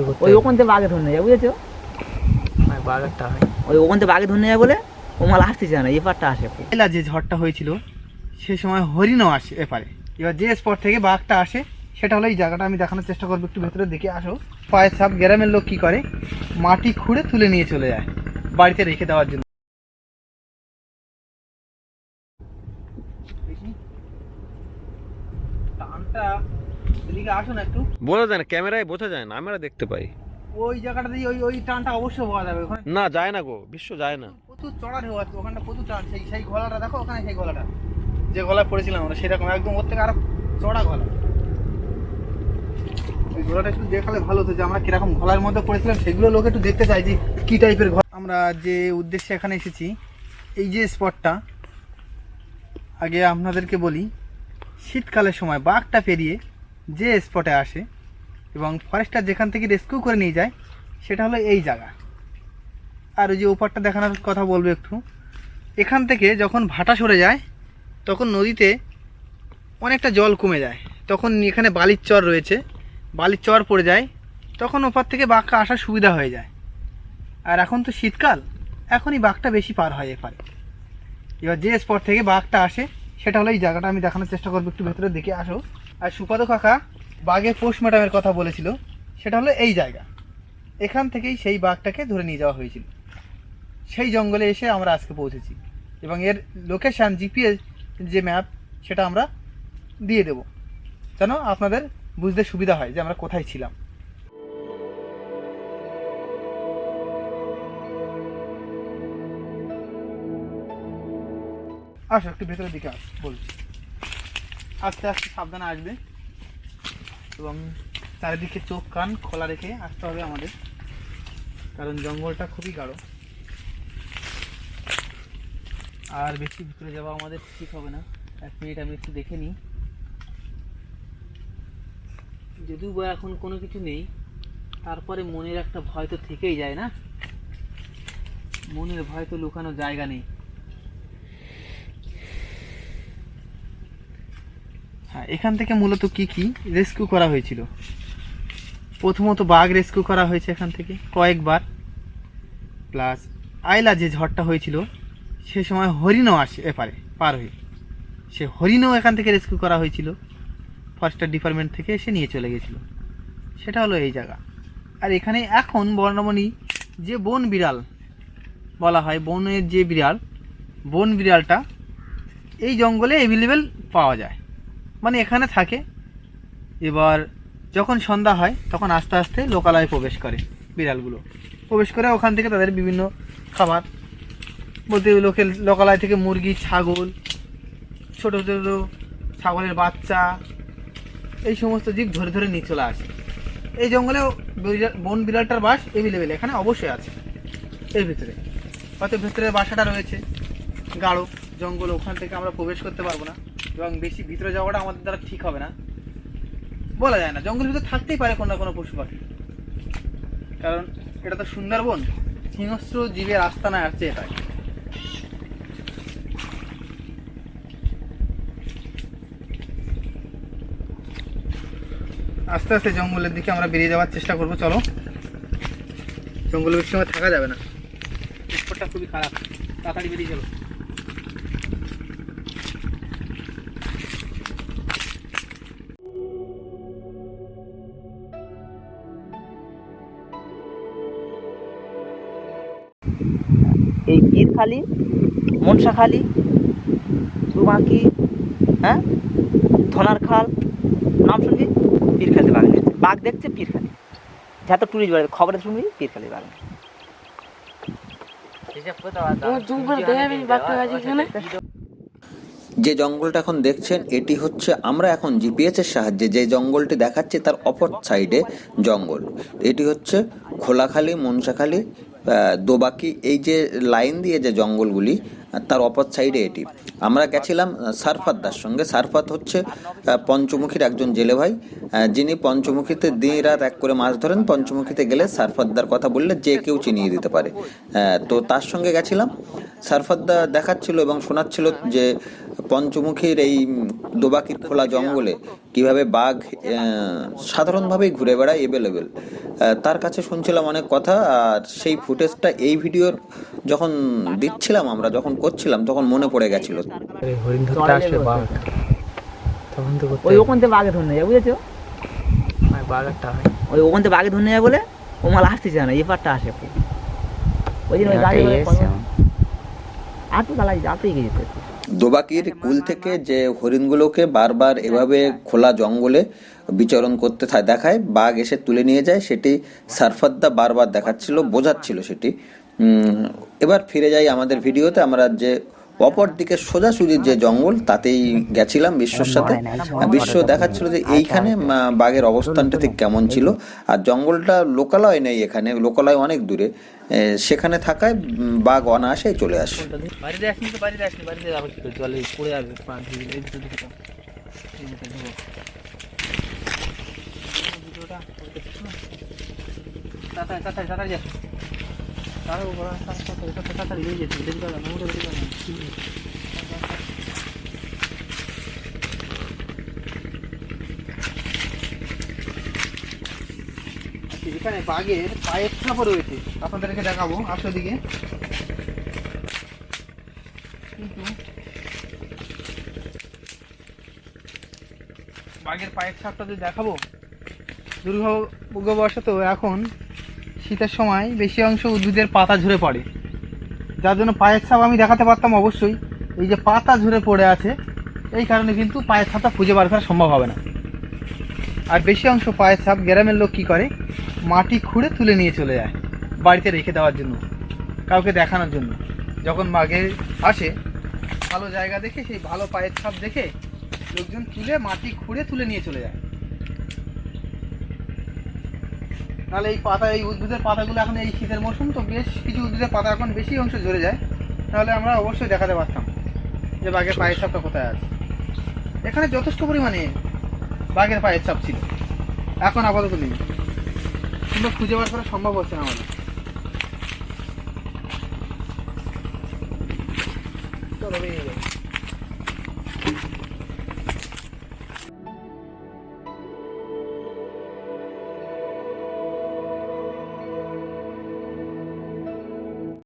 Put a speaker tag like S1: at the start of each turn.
S1: তো করতে
S2: ওই ওখান থেকে বাঘে ধরে নিয়ে যায় বুঝেছ?
S1: হয়।
S2: ওই ওখান থেকে বাঘে ধরে নিয়ে যায় বলে ও মাল আসতে চায় না এপারটা আসে।
S3: পয়লা যে ঝড়টা হয়েছিল সে সময় হরিণও আসে এপারে। এবার যে স্পট থেকে বাঘটা আসে সেটা হলো এই জায়গাটা আমি দেখানোর চেষ্টা করব একটু ভেতরে দেখে আসো। পায়ে সাপ গ্রামের লোক কি করে? মাটি খুঁড়ে তুলে নিয়ে চলে যায় বাড়িতে রেখে দেওয়ার জন্য। টানটা এদিকে আসো না একটু।
S4: বোঝা যায় না ক্যামেরায় বোঝা যায় না আমরা দেখতে পাই।
S3: ওই জায়গাটা দিয়ে ওই ওই টানটা অবশ্যই পাওয়া যাবে ওখানে
S4: না যায় না গো বিশ্ব যায় না।
S3: প্রচুর চড়া ঢেউ আছে ওখানটা প্রচুর টান সেই সেই গলাটা দেখো ওখানে সেই গলাটা। যে গলায় পড়েছিলাম আমরা সেরকম একদম ওর থেকে আরও চড়া গলা। ওই গলাটা একটু দেখালে ভালো হতো যে আমরা কীরকম গলার মধ্যে পড়েছিলাম সেগুলো লোক একটু দেখতে চাই যে কি টাইপের ঘর আমরা যে উদ্দেশ্যে এখানে এসেছি এই যে স্পটটা আগে আপনাদেরকে বলি শীতকালের সময় বাঘটা পেরিয়ে যে স্পটে আসে এবং ফরেস্টার যেখান থেকে রেস্কিউ করে নিয়ে যায়, সেটা হলো এই জায়গা। আর ওই যে ওপারটা দেখানোর কথা বলব একটু। এখান থেকে যখন ভাটা সরে যায়, তখন নদীতে অনেকটা জল কমে যায়। তখন এখানে বালির চর রয়েছে। বালির চর পড়ে যায়। তখন ওপার থেকে বাঘটা আসার সুবিধা হয়ে যায়। আর এখন তো শীতকাল। এখনই বাঘটা বেশি পার হয় এপারে। এবার যে স্পট থেকে বাঘটা আসে সেটা হলো এই জায়গাটা, আমি দেখানোর চেষ্টা করব, একটু ভেতরে দেখে আসো। আর সুপাদ কাকা বাঘের পোস্টমর্টমের কথা বলেছিল, সেটা হলো এই জায়গা। এখান থেকেই সেই বাঘটাকে ধরে নিয়ে যাওয়া হয়েছিল। সেই জঙ্গলে এসে আমরা আজকে পৌঁছেছি এবং এর লোকেশান জিপিএস যে ম্যাপ সেটা আমরা দিয়ে দেব। যেন আপনাদের বুঝতে সুবিধা হয় যে আমরা কোথায় ছিলাম। আসো, একটু ভেতরের দিকে আস, বলছি। আস্তে আস্তে সাবধানে আসবে। এবং চারিদিকে চোখ, কান খোলা রেখে আসতে হবে আমাদের। কারণ জঙ্গলটা খুবই গাঢ়। আর বেশি ভিতরে যাওয়া আমাদের ঠিক হবে না। এক মিনিট আমি একটু দেখে নিই। যদিও বা এখন কোনো কিছু নেই, তারপরে মনের একটা ভয় তো থেকেই যায় না? মনের ভয় তো লুকানোর জায়গা নেই হ্যাঁ এখান থেকে মূলত কি কি রেস্কিউ করা হয়েছিল? প্রথমত বাঘ রেস্কিউ করা হয়েছে এখান থেকে কয়েকবার। প্লাস আইলা যে ঝড়টা হয়েছিল, সে সময় হরিণও আসে এপারে পার হয়ে। সে হরিণও এখান থেকে রেস্কিউ করা হয়েছিল। ফরেস্টার ডিপার্টমেন্ট থেকে এসে নিয়ে চলে গেছিল। সেটা হলো এই জায়গা। আর এখানে এখন বর্ণমণি যে বন বিড়াল বলা হয়, বনের যে বিড়াল, বন বিড়ালটা এই জঙ্গলে অ্যাভেলেবেল পাওয়া যায়। মানে এখানে থাকে। এবার যখন সন্ধ্যা হয়, তখন আস্তে আস্তে লোকালয়ে প্রবেশ করে বিড়ালগুলো। প্রবেশ করে ওখান থেকে তাদের বিভিন্ন খাবার। বলতে লোকের লোকালয় থেকে মুরগি, ছাগল, ছোটো ছোটো ছাগলের বাচ্চা, এই সমস্ত জীব ধরে ধরে নিয়ে চলে আসে। এই জঙ্গলেও বিড়াল- বন বিড়ালটার বাস এভেলেবেল এখানে অবশ্যই আছে। এর ভিতরে। হয়তো ভেতরে বাসাটা রয়েছে। গাঢ় জঙ্গল, ওখান থেকে আমরা প্রবেশ করতে পারব না। এবং বেশি ভিতরে যাওয়াটা আমাদের দ্বারা ঠিক হবে না। বলা যায় না, জঙ্গলের ভিতরে থাকতেই পারে কোনো না কোনো পশু পাখি। কারণ এটা তো সুন্দরবন, হিংস্র জীবের আস্তানা আছে এটা আস্তে আস্তে জঙ্গলের দিকে আমরা বেরিয়ে যাওয়ার চেষ্টা করব, চলো। জঙ্গলের সময় থাকা যাবে না। খুবই খারাপ। তাড়াতাড়ি বেরিয়ে চলো।
S2: এই পীরখালি মনসাখালি দুবাঁকি হ্যাঁ? ধনার খাল নাম শুনবি? পীরখালি বাঘ দেখছে বাঘ দেখছে পীরখালি যত টুরিস্ট বাড়ে খবরে শুনবি পীরখালি বাঘ
S5: যে জঙ্গলটা এখন দেখছেন এটি হচ্ছে আমরা এখন জিপিএস এর সাহায্যে যে জঙ্গলটি দেখাচ্ছি তার অপর সাইডে জঙ্গল। এটি হচ্ছে খোলাখালি মনসাখালি দোবাকি, এই যে লাইন দিয়ে যে জঙ্গলগুলি তার অপর সাইডে এটি। আমরা গেছিলাম সারফাতদার সঙ্গে। সারফাত হচ্ছে পঞ্চমুখীর একজন জেলে ভাই যিনি পঞ্চমুখীতে দিন রাত এক করে মাছ ধরেন। পঞ্চমুখীতে গেলে সারফাতদার কথা বললে যে কেউ চিনিয়ে দিতে পারে। তো তার সঙ্গে গেছিলাম। সারফাতদা দেখাচ্ছিল এবং শোনাচ্ছিল যে পঞ্চমুখীর এই দোবাকির খোলা জঙ্গলে কীভাবে বাঘ সাধারণভাবেই ঘুরে বেড়ায় এভেলেবেল তার কাছে শুনছিলাম অনেক কথা আর সেই ফুটেজটা এই ভিডিওর যখন দিচ্ছিলাম আমরা যখন করছিলাম তখন মনে পড়ে গেছিল।
S1: এই হরিণ ধরতে আসবে বাঘ। তখন তো
S2: ওই ওখান থেকে বাঘে ধরে যায় বুঝেছ?
S1: হয় হয়।
S2: ওই ওখান থেকে বাঘে ধরে নিয়ে যায় বলে ও মাল আসতে চায় না এপারটা আসে ওই জন্য ওই গাড়ি আর তো গালা আর তো যেতে।
S5: দোবাকির কুল থেকে যে হরিণগুলোকে বারবার এভাবে খোলা জঙ্গলে বিচরণ করতে দেখায়, বাঘ এসে তুলে নিয়ে যায়, সেটি সারফাদ্দা বারবার দেখাচ্ছিল, বোঝাচ্ছিল সেটি। এবার ফিরে যাই আমাদের ভিডিওতে, আমরা যে অপর দিকে সোজাসুজি যে জঙ্গল তাতেই গেছিলাম বিশ্বর সাথে। বিশ্ব দেখাচ্ছিল যে এইখানে বাঘের অবস্থানটা ঠিক কেমন ছিল। আর জঙ্গলটা লোকালয় নেই এখানে লোকালয় অনেক দূরে। সেখানে থাকায় বাঘ অনায়াসেই চলে আসে?
S3: তাড়াতাড়ি তাড়াতাড়ি তাড়াতাড়ি যেতে আচ্ছা, এখানে বাঘের পায়ের ছাপও রয়েছে। আপনাদেরকে দেখাবো আসো দিকে কিন্তু বাঘের পায়ের ছাপটা যদি দেখাবো দুর্ভাগ্যবশত এখন শীতের সময় বেশি অংশ উদ্ভিদের পাতা ঝরে পড়ে। যার জন্য পায়ের ছাপ আমি দেখাতে পারতাম অবশ্যই। এই যে পাতা ঝরে পড়ে আছে, এই কারণে কিন্তু পায়ের ছাপটা খুঁজে বার করা সম্ভব হবে না। আর বেশি অংশ পায়ের ছাপ গ্রামের লোক কী করে? মাটি খুঁড়ে তুলে নিয়ে চলে যায় বাড়িতে রেখে দেওয়ার জন্য, কাউকে দেখানোর জন্য। যখন বাঘে আসে, ভালো জায়গা দেখে, সেই ভালো পায়ের ছাপ দেখে লোকজন তুলে মাটি খুঁড়ে তুলে নিয়ে চলে যায়। নাহলে এই পাতা, এই উদ্ভিদের পাতাগুলো এখন এই শীতের মৌসুম তো বেশ কিছু উদ্ভিদের পাতা এখন বেশি অংশ ঝরে যায়। তাহলে আমরা অবশ্যই দেখাতে পারতাম যে বাঘের পায়ের ছাপটা কোথায় আছে। এখানে যথেষ্ট পরিমাণে বাঘের পায়ের ছাপ ছিল। এখন আপাতত নেই। কিংবা খুঁজে বার করা সম্ভব হচ্ছে না আমাদের। চলো বেরিয়ে যাই।